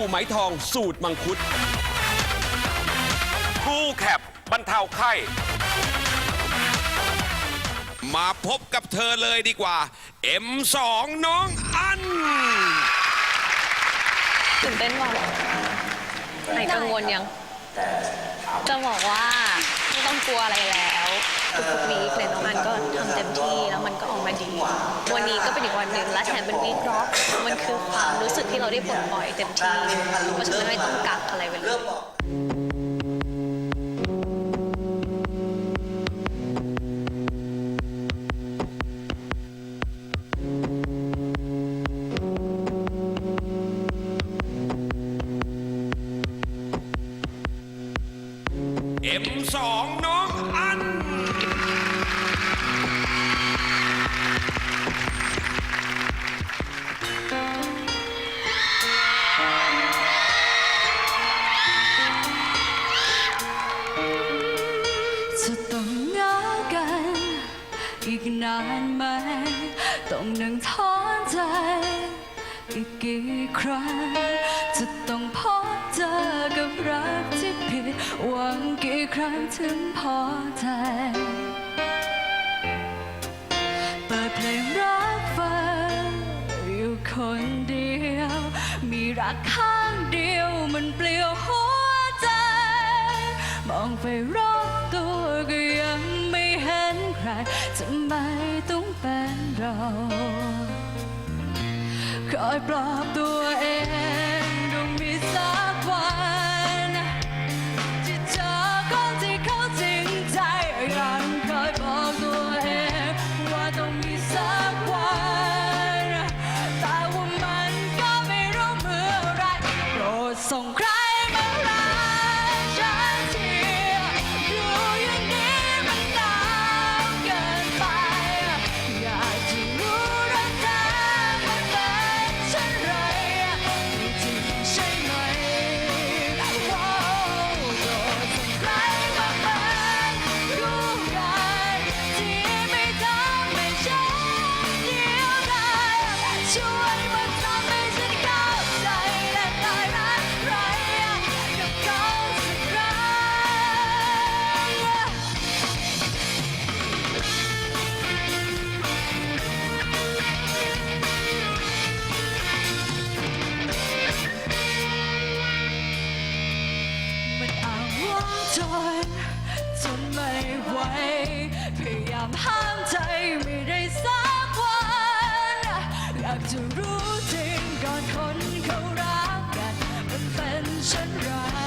บู่ไหมทองสูตรมังคุดคูแคปบรรเทาไข้ มาพบกับเธอเลยดีกว่า M2 น้องอัน ตื่นเต้นว่ะไหนกังวลยัง จะบอกว่า ไม่ต้องกลัวอะไรแล้วทุกๆวีคเลยน้องอันก็ทำเต็มที่แล้วมันก็ออกมาดี วันนี้ก็เป็นอีกวันหนึ่งและแถมเป็นวีคร็อกมันคือความรู้สึกที่เราได้ปลดปล่อยเต็มที่เพราะฉะนั้นไม่ต้องกักอะไรไว้เลย จะต้องเหงากัน อีกนานไหม ต้องนั่งทอนใจ อีกกี่ครั้ง จะต้องพบเจอกับรักที่ผิดหวังกี่ครั้งถึงพอใจ เปิดเพลงรักฟังอยู่คนเดียว มีรักข้างเดียวมันเปลี่ยวหัวใจ มองไปรอบ ตัวก็ยังไม่เห็นใครทำไมต้องเป็นเราคอยปลอบตัวเองต้องมีสักวันที่เจอคนที่เขาจริงใจยังคอยบอกตัวเองว่าต้องมีสักวันแต่ว่ามันก็ไม่รู้เมื่อไรโปรดส่งใครมารัก ไม่ไหวพยายามห้ามใจไม่ได้สักวันอยากจะรู้จริงก่อนคนเขารักกันมันเป็นเช่นไรข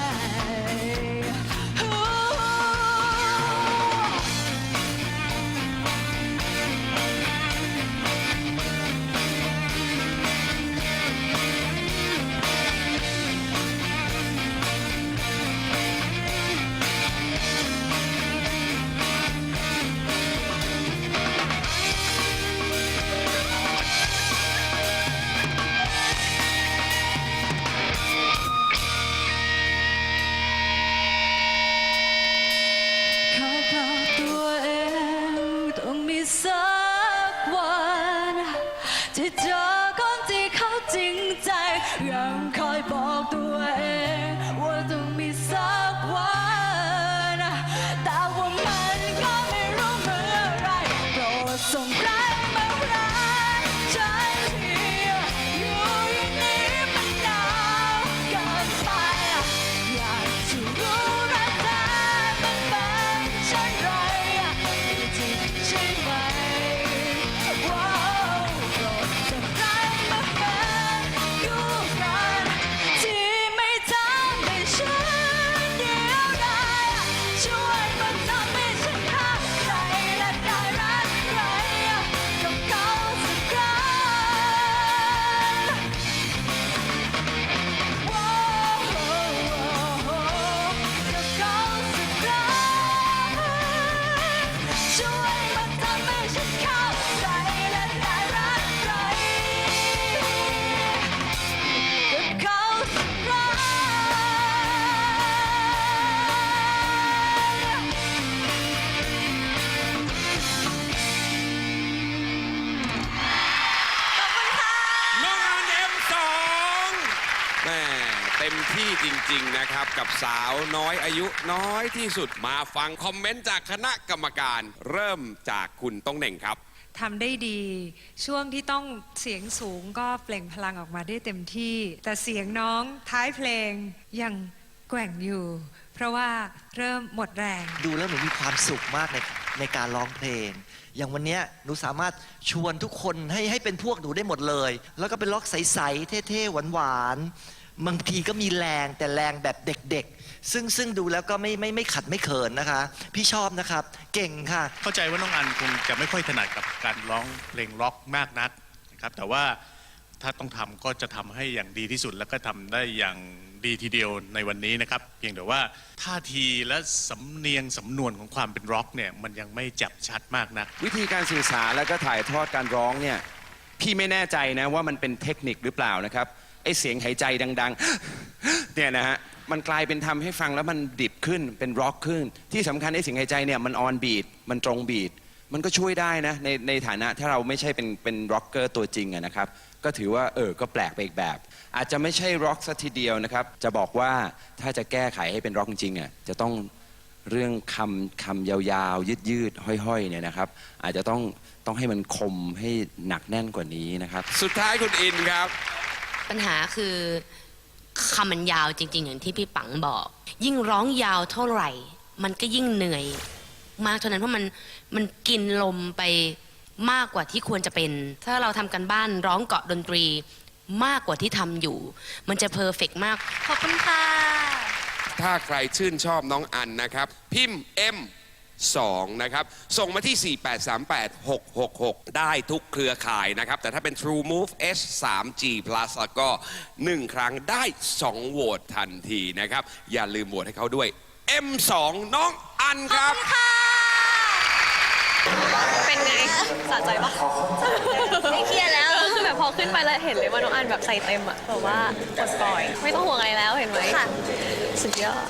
ส่งใครมารักฉันทีอยู่อย่างนี้มันหนาวเกินไป อยากจะรู้รักแท้มันเป็นเช่นไรมีจริง จริง ๆ นะครับ กับสาวน้อยอายุน้อยที่สุดมาฟังคอมเมนต์จากคณะกรรมการ เริ่มจากคุณต้องเหน่งครับ ทำได้ดี ช่วงที่ต้องเสียงสูงก็เปล่งพลังออกมาได้เต็มที่ แต่เสียงน้องท้ายเพลงยังแกว่งอยู่ เพราะว่าเริ่มหมดแรง ดูแล้วหนูมีความสุขมากในในการร้องเพลง อย่างวันเนี้ยหนูสามารถชวนทุกคนให้ให้เป็นพวกหนูได้หมดเลย แล้วก็เป็นล็อกใส ๆ เท่ ๆ หวาน ๆ บางทีก็มีแรงแต่แรงแบบเด็กๆ ซึ่งซึ่งดูแล้วก็ไม่ไม่ไม่ขัดไม่เขินนะคะ พี่ชอบนะครับ เก่งค่ะ เข้าใจว่าน้องอันคงจะไม่ค่อยถนัดกับการร้องเพลงร็อกมากนักนะครับ แต่ว่าถ้าต้องทำก็จะทำให้อย่างดีที่สุด แล้วก็ทำได้อย่างดีทีเดียวในวันนี้นะครับ เพียงแต่ว่าท่าทีและสำเนียงสำนวนของความเป็นร็อกเนี่ยมันยังไม่จับชัดมากนัก วิธีการสื่อสารแล้วก็ถ่ายทอดการร้องเนี่ยพี่ไม่แน่ใจนะว่ามันเป็นเทคนิคหรือเปล่านะครับ ไอเสียงหายใจดังๆเนี่ยนะฮะมันกลายเป็นทำให้ฟังแล้วมันดิบขึ้นเป็นร็อกขึ้น ที่สำคัญไอเสียงหายใจเนี่ยมันออนบีทมันตรงบีทมันก็ช่วยได้นะในในฐานะถ้าเราไม่ใช่เป็นเป็นร็อกเกอร์ตัวจริงอะนะครับ ก็ถือว่าเออก็แปลกไปอีกแบบ อาจจะไม่ใช่ร็อกซะทีเดียวนะครับ จะบอกว่าถ้าจะแก้ไขให้เป็นร็อกจริงอะจะต้องเรื่องคำคำยาวๆ ยืดยืดๆห้อยๆเนี่ยนะครับ อาจจะต้องต้องให้มันคมให้หนักแน่นกว่านี้นะครับ สุดท้ายคุณอินครับ ปัญหาคือคำมันยาวจริง ๆ อย่างที่พี่ปังบอก ยิ่งร้องยาวเท่าไหร่ มันก็ยิ่งเหนื่อย มากเท่านั้นเพราะมันมันกินลมไปมากกว่าที่ควรจะเป็น ถ้าเราทำกันบ้านร้องเกาะดนตรีมากกว่าที่ทำอยู่ มันจะเพอร์เฟกมาก ขอบคุณค่ะ ถ้าใครชื่นชอบน้องอันนะครับ พิมพ์ M 2 นะครับ ส่งมาที่ 4838666 ได้ทุกเครือข่ายนะครับ แต่ถ้าเป็น True Move S 3 G Plus แล้วก็ 1 ครั้งได้ 2 โหวตทันทีนะครับ อย่าลืมโหวตให้เขาด้วย M 2 น้องอันครับ เป็นไงสะใจปะไม่เครียดแล้วคือแบบพอขึ้นไปแล้วเห็นเลยว่าน้องอันแบบใส่เต็มอะแบบว่าปลดปล่อย ไม่ต้องห่วงอะไรแล้วเห็นไหมสุดยอด